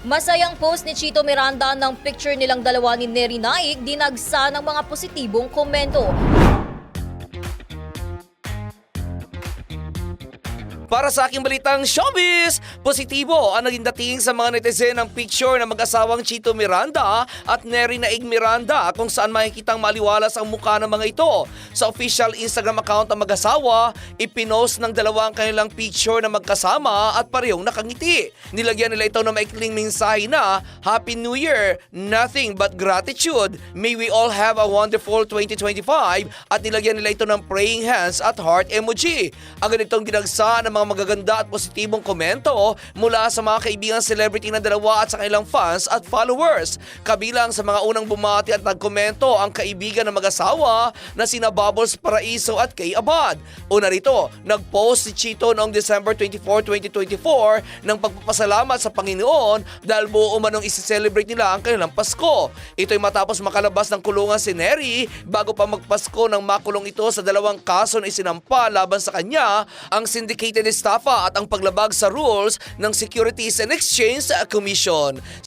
Masayang post ni Chito Miranda ng picture nilang dalawa ni Neri Naik dinagsa ng mga positibong komento. Para sa aking balitang showbiz, positibo ang naging dating sa mga netizen ng picture ng mag-asawang Chito Miranda at Neri Naig Miranda kung saan makikitang maliwalas ang mukha ng mga ito. Sa official Instagram account ng mag-asawa, ipinost ng dalawang kanilang picture na magkasama at parehong nakangiti. Nilagyan nila ito ng maikling mensahe na Happy New Year, nothing but gratitude. May we all have a wonderful 2025 at nilagyan nila ito ng praying hands at heart emoji. Ang ganitong dinagsa ng mga magaganda at positibong komento mula sa mga kaibigan celebrity na dalawa at sa kanilang fans at followers. Kabilang sa mga unang bumati at nagkomento ang kaibigan ng mag-asawa na sina Bubbles Paraiso at Kay Abad. Una rito, nag-post si Chito noong December 24, 2024 ng pagpapasalamat sa Panginoon dahil buo umanong isi-celebrate nila ang kanilang Pasko. Ito'y matapos makalabas ng kulungan si Neri bago pa magpasko nang makulong ito sa dalawang kaso na isinampa laban sa kanya ang syndicated estafa at ang paglabag sa rules ng Securities and Exchange Commission.